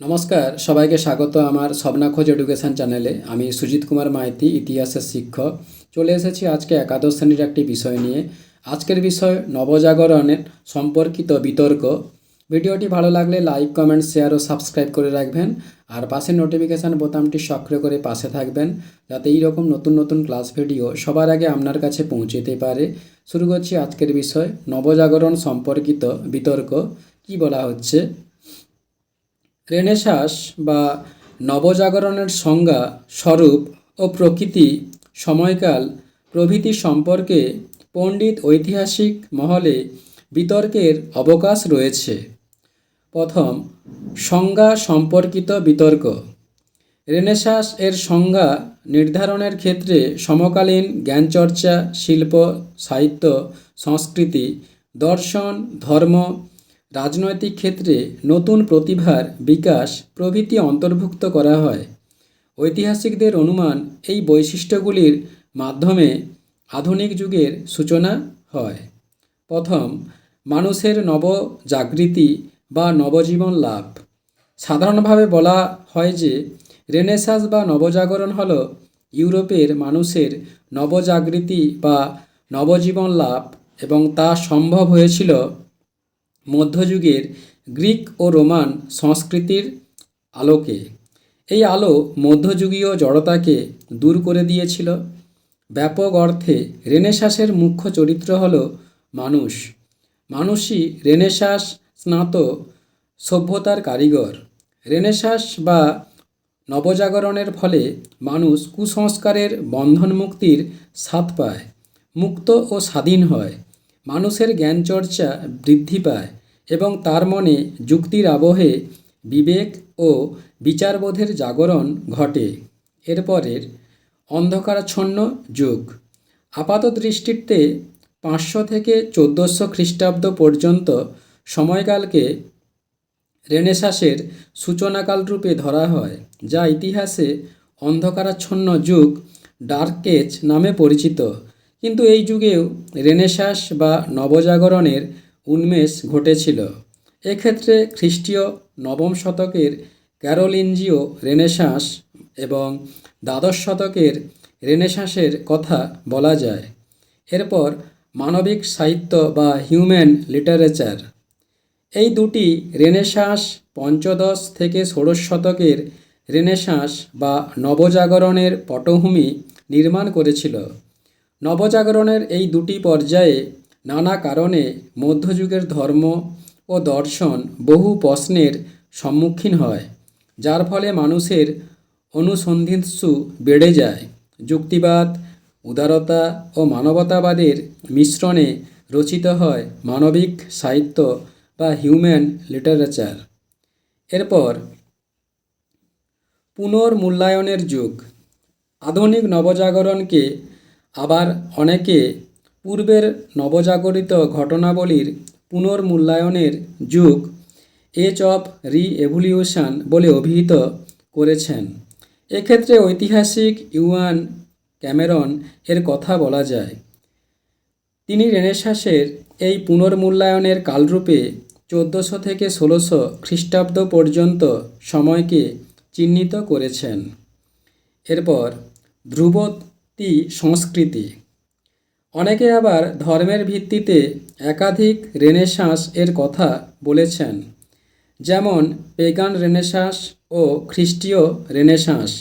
নমস্কার, সবাইকে স্বাগত আমার স্বপ্নাখোঁজ এডুকেশন চ্যানেলে। আমি সুজিত কুমার মাইতি, ইতিহাসের শিক্ষক। চলে এসেছি আজকে একাদশ শ্রেণির একটি বিষয় নিয়ে। আজকের বিষয় নবজাগরণের সম্পর্কিত বিতর্ক। ভিডিওটি ভালো লাগলে লাইক, কমেন্ট, শেয়ার ও সাবস্ক্রাইব করে রাখবেন। আর পাশে নোটিফিকেশান বোতামটি সক্রিয় করে পাশে থাকবেন, যাতে এই রকম নতুন নতুন ক্লাস ভিডিও সবার আগে আপনার কাছে পৌঁছতে পারে। শুরু করছি আজকের বিষয় নবজাগরণ সম্পর্কিত বিতর্ক। কি বলা হচ্ছে? রেনেসাস বা নবজাগরণের সংজ্ঞা স্বরূপ ও প্রকৃতি, সময়কাল, প্রভৃতি সম্পর্কে পণ্ডিত ঐতিহাসিক মহলে বিতর্কের অবকাশ রয়েছে। প্রথম, সংজ্ঞা সম্পর্কিত বিতর্ক। রেনেসাস এর সংজ্ঞা নির্ধারণের ক্ষেত্রে সমকালীন জ্ঞানচর্চা, শিল্প, সাহিত্য, সংস্কৃতি, দর্শন, ধর্ম রাজনৈতিক ক্ষেত্রে নতুন প্রতিভার বিকাশ প্রভৃতি অন্তর্ভুক্ত করা হয়। ঐতিহাসিকদের অনুমান এই বৈশিষ্ট্যগুলির মাধ্যমে আধুনিক যুগের সূচনা হয়। প্রথম, মানুষের নবজাগৃতি বা নবজীবন লাভ। সাধারণভাবে বলা হয় যে, রেনেসাস বা নবজাগরণ হল ইউরোপের মানুষের নবজাগৃতি বা নবজীবন লাভ এবং তা সম্ভব হয়েছিল মধ্যযুগের গ্রিক ও রোমান সংস্কৃতির আলোকে। এই আলো মধ্যযুগীয় জড়তাকে দূর করে দিয়েছিল। ব্যাপক অর্থে রেনেসাসের মুখ্য চরিত্র হল মানুষ। মানুষই রেনেসাস স্নাত সভ্যতার কারিগর। রেনেসাস বা নবজাগরণের ফলে মানুষ কুসংস্কারের বন্ধন মুক্তির স্বাদ পায়, মুক্ত ও স্বাধীন হয়। মানুষের জ্ঞানচর্চা বৃদ্ধি পায় এবং তার মনে যুক্তির আবহে বিবেক ও বিচারবোধের জাগরণ ঘটে। এরপরের অন্ধকারাচ্ছন্ন যুগ। আপাত দৃষ্টিতে পাঁচশো থেকে চোদ্দোশো খ্রিস্টাব্দ পর্যন্ত সময়কালকে রেনেসাসের সূচনাকাল রূপে ধরা হয়, যা ইতিহাসে অন্ধকারাচ্ছন্ন যুগ ডার্ক নামে পরিচিত। কিন্তু এই যুগেও রেনেসাস বা নবজাগরণের উন্মেষ ঘটেছিল। এক্ষেত্রে খ্রিস্টীয় নবম শতকের ক্যারোলিনজিও রেনেসাস এবং দ্বাদশ শতকের রেনেসাসের কথা বলা যায়। এরপর মানবিক সাহিত্য বা হিউম্যান লিটারেচার। এই দুটি রেনেসাস পঞ্চদশ থেকে ষোড়শ শতকের রেনেসাস বা নবজাগরণের পটভূমি নির্মাণ করেছিল। নবজাগরণের এই দুটি পর্যায়ে নানা কারণে মধ্যযুগের ধর্ম ও দর্শন বহু প্রশ্নের সম্মুখীন হয়, যার ফলে মানুষের অনুসন্ধিৎসু বেড়ে যায়। যুক্তিবাদ, উদারতা ও মানবতাবাদের মিশ্রণে রচিত হয় মানবিক সাহিত্য বা হিউম্যান লিটারেচার। এরপর পুনর্মূল্যায়নের যুগ। আধুনিক নবজাগরণকে আবার অনেকে পূর্বের নবজাগরিত ঘটনাবলীর পুনর্মূল্যায়নের যুগ এজ অফ রি এভলিউশন বলে অভিহিত করেছেন। এক্ষেত্রে ঐতিহাসিক ইউয়ান ক্যামেরন এর কথা বলা যায়। তিনি রেনেসাসের এই পুনর্মূল্যায়নের কালরূপে চোদ্দোশো থেকে ষোলোশো খ্রিস্টাব্দ পর্যন্ত সময়কে চিহ্নিত করেছেন। এরপর ধ্রুবতী সংস্কৃতি। অনেকে আবার ধর্মের ভিত্তিতে একাধিক রেনেসাঁস এর কথা বলেছেন, যেমন পেগান রেনেসাঁস ও খ্রিস্টীয় রেনেসাঁস।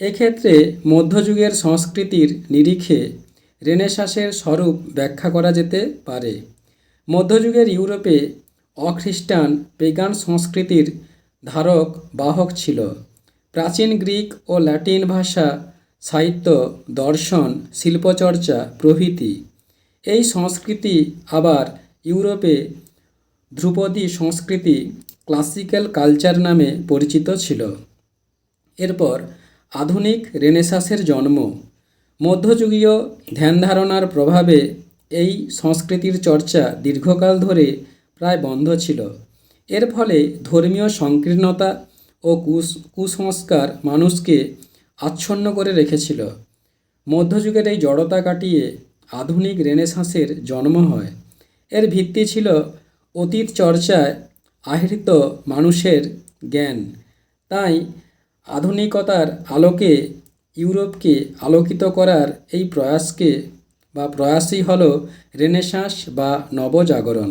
এক্ষেত্রে মধ্যযুগের সংস্কৃতির নিরিখে রেনেসাসের স্বরূপ ব্যাখ্যা করা যেতে পারে। মধ্যযুগের ইউরোপে অখ্রিস্টান পেগান সংস্কৃতির ধারক বাহক ছিল। প্রাচীন গ্রিক ও ল্যাটিন ভাষা সাহিত্য, দর্শন, শিল্পচর্চা, প্রভৃতি। এই সংস্কৃতি আবার ইউরোপে ধ্রুপদী সংস্কৃতি ক্লাসিক্যাল কালচার নামে পরিচিত ছিল। এরপর আধুনিক রেনেসাসের জন্ম। মধ্যযুগীয় ধ্যানধারণার প্রভাবে এই সংস্কৃতির চর্চা দীর্ঘকাল ধরে প্রায় বন্ধ ছিল। এর ফলে ধর্মীয় সংকীর্ণতা ও কুস, কুসংস্কার মানুষকে আচ্ছন্ন করে রেখেছিল। মধ্যযুগের এই জড়তা কাটিয়ে আধুনিক রেনেসাঁসের জন্ম হয়। এর ভিত্তি ছিল অতীত চর্চায় আহৃত মানুষের জ্ঞান। তাই আধুনিকতার আলোকে ইউরোপকে আলোকিত করার এই প্রয়াসকে বা প্রয়াসই হলো রেনেসাঁস বা নবজাগরণ।